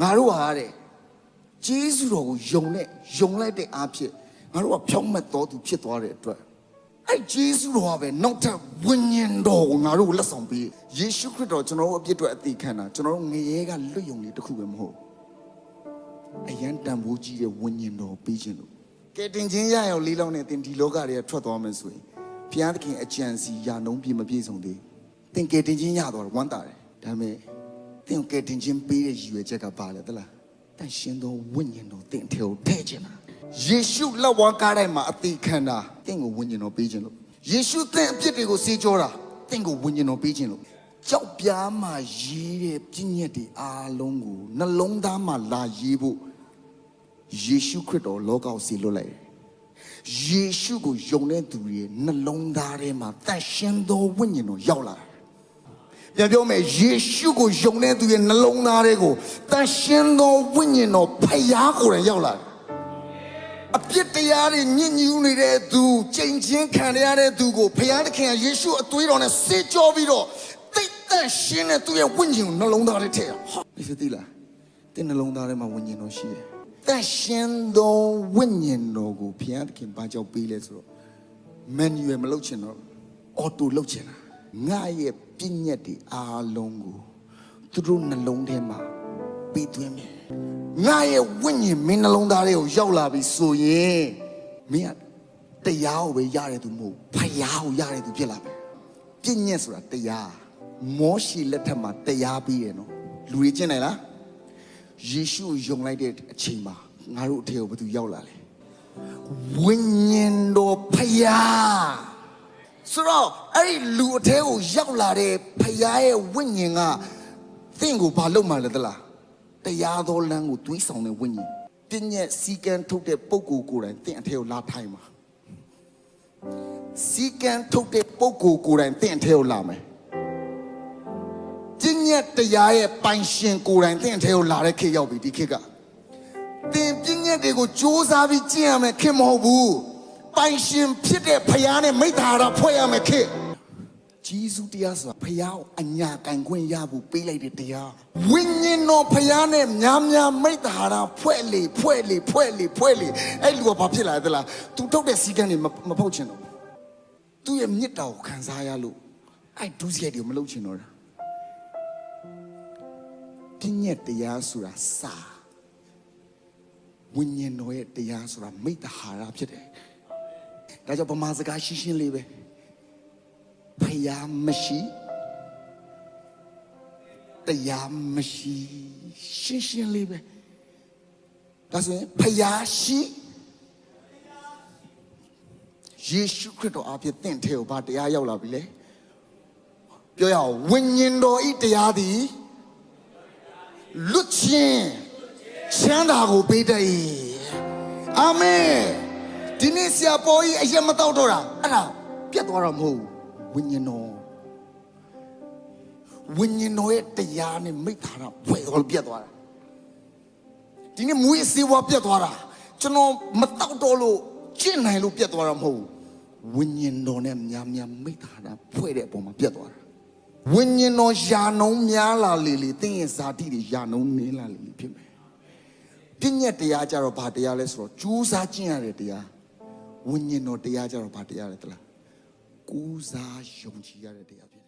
ငါတို့ဟာတဲ့ဂျေစုတော်ကိုယုံနဲ့ယုံလိုက်တဲ့အားဖြင့်ငါတို့ကဖြောင်းမတ်တော်သူဖြစ်သွားတဲ့အတွက်အဲ့ဂျေစုတော်ကပဲနောက်ထပ်ဝိညာဉ်တော်ကိုငါတို့ကိုလက်ဆောင်ပေးယေရှုခရစ်တော်ကျွန်တော်တို့အပြစ်အတွက်အသေးခံတာကျွန်တော်တို့ငရဲကလွတ်ယုံလေးတစ်ခုပဲမဟုတ်အယံတန်ဖိုးကြီးတဲ့ဝိညာဉ်တော်ကိုပေးခြင်းလို့ကဲတင်ချင်းရရောက်လေးလောင်းနဲ့တင်ဒီလောကတွေကထွက်သွားမယ်ဆိုရင်ဘုရားသခင်အကြံစီယာနှုံးပြည့်မပြည့်စုံသေးတင်ကဲတင်ချင်းရတော့ဝမ်းတာတယ်ဒါပေမဲ့ သင်ကိုကယ်တင်ခြင်းပေးတဲ့ရည်ရွယ်ချက်ကပါလေသလားတန်ရှင်သောဝိညာဉ်တော်သင်ထဲကိုထည့်ခြင်းလားယေရှုလက်ဝါးကားတိုင်းမှာအသေးခံတာသင်ကိုဝိညာဉ်တော်ပေးခြင်းလို့ယေရှုသင်အပြစ်တွေကိုစေကြောတာသင်ကိုဝိညာဉ်တော်ပေးခြင်းလို့ကြောက်ပြားမှာရေးတဲ့ပြည့်ညက်တွေအားလုံးကိုနှလုံးသားမှာလာရေးဖို့ယေရှုခရစ်တော်လောကကိုစီလွတ်လိုက်တယ်ယေရှုကိုယုံတဲ့သူတွေရဲ့နှလုံးသားထဲမှာတန်ရှင်သောဝိညာဉ်တော်ရောက်လာတယ် ပြန်ပြောမယ်ယေရှုကိုယုံတဲ့သူရဲ့နှလုံးသားတွေကိုတန်ရှင်းသောဝိညာဉ်တော်ဖယားကိုယ်တိုင်ရောက်လာတယ်အပြစ်တရားတွေညစ်ညူးနေတဲ့သူချိန်ချင်းခံရတဲ့သူကိုဖယားသခင်ကယေရှုအသွေးတော်နဲ့စေကြောပြီးတော့တိတ်တန့်ရှင်းတဲ့သူရဲ့ဝိညာဉ်ကိုနှလုံးသားထဲထည့်အောင်ဟာဒီသိလားတင်းနှလုံးသားထဲမှာဝိညာဉ်တော်ရှိတယ်တန့်ရှင်းသောဝိညာဉ်တော်ကိုဖယားသခင်ဘာကြောင့်ပေးလဲဆိုတော့ manual မလုပ်ချင်တော့ auto လုပ်ချင်တာ ငါရဲ့ပြည့်ညက်တွေအားလုံးကိုသူတို့နှလုံးထဲမှာပေးသွင်းမယ်ငါရဲ့ဝိညာဉ်မင်းနှလုံးသားတွေကိုရောက်လာပြီဆိုရင်မင်းကတရားကိုပဲရတယ်သူမဟုတ်ဖယားကိုရတယ်သူဖြစ်လာမယ်ပြည့်ညက်ဆိုတာတရားမောရှိလက်ထက်မှာတရားပြီးရနော်လူတွေကျင့်နိုင်လားယေရှုကိုယုံလိုက်တဲ့အချိန်မှာငါတို့အထက်ကိုဘယ်သူရောက်လာလဲဝိညာဉ်တော်ဖယားဆိုတော့ အဲ့ဒီလူအထဲကိုရောက်လာတဲ့ဖယားရဲ့ဝိညာဉ်ကသင်ကိုဘာလုပ်မှလဲသလားတရားတော်လမ်းကိုတွေးဆောင်တဲ့ဝိညာဉ်ပြည့်ညက်စီကံထုတ်တဲ့ပုံကိုယ်ကိုယ်တိုင်သင်အထဲကိုလာထိုင်မှာစီကံထုတ်တဲ့ပုံကိုယ်ကိုယ်တိုင်သင်အထဲကိုလာမယ်ပြည့်ညက်တရားရဲ့ပိုင်ရှင်ကိုယ်တိုင်သင်အထဲကိုလာတဲ့ခေတ်ရောက်ပြီဒီခေတ်ကတင်ပြည့်ညက်တွေကိုစူးစမ်းပြီးကျင့်ရမယ်ခင်မဟုတ်ဘူးပိုင်ရှင်ဖြစ်တဲ့ဖယားနဲ့မိသားတာဖွဲ့ရမယ်ခင် ဂျေဇုတရားဆိုတာဖယားကိုအညာကန်ခွင့်ရဖို့ပေးလိုက်တဲ့တရားဝိညာဉ်တော်ဖယားနဲ့များများမိသားတာဖွဲ့လေဖွဲ့လေဖွဲ့လေဖွဲ့လေအဲ့လူကဘာဖြစ်လာလဲသလား तू ထုတ်တဲ့စီကံတွေမမဖောက်ချင်တော့ဘူးသူ့ရဲ့မြစ်တာကိုခံစားရလို့အဲ့ဒုစရိုက်တွေကိုမလုပ်ချင်တော့တာပြည့်ညက်တရားဆိုတာစာဝိညာဉ်တော်ရဲ့တရားဆိုတာမိတ္တဟာရဖြစ်တယ်။ဒါကြောင့်ဗမာစကားရှင်းရှင်းလေးပဲ ဖယားမရှိတရားမရှိရှင်းရှင်းလေးပဲဒါဆိုရင်ဖယားရှိယေရှုခရစ်တော်အဖြစ်တင့်ထဲကိုဘာတရားရောက်လာပြီလဲပြောရအောင်ဝိညာဉ်တော်ဤတရားသည်လွတ်ခြင်းချမ်းသာကိုပေးတတ်၏အာမင်ဒီနေ့ဆရာပေါ်ကြီးအရင်မတော့တော့တာအဲ့ဒါပြတ်သွားတာမဟုတ်ဘူး ဝိညာဉ်တော်ဝိညာဉ်တော်ရဲ့တရားနဲ့မိသားတာဘွယ်တော်ပြတ်သွားတာဒီနေ့မွေးစေဝါပြတ်သွားတာကျွန်တော်မတော့တော့လို့ကျင့်နိုင်လို့ပြတ်သွားတာမဟုတ်ဘူးဝိညာဉ်တော်နဲ့များများမိသားတာဖွဲ့တဲ့အပေါ်မှာပြတ်သွားတာဝိညာဉ်တော်ယာနှုံးများလာလေလေတင်းရဲ့ဇာတိတွေယာနှုံးနည်းလာလေလေဖြစ်မယ်ပြည့်ညက်တရားကြတော့ဘာတရားလဲဆိုတော့ကြိုးစားကျင့်ရတဲ့တရားဝိညာဉ်တော်တရားကြတော့ဘာတရားလဲတလား ကိုးစားယုံကြည်ရတဲ့တရားဖြစ်တယ်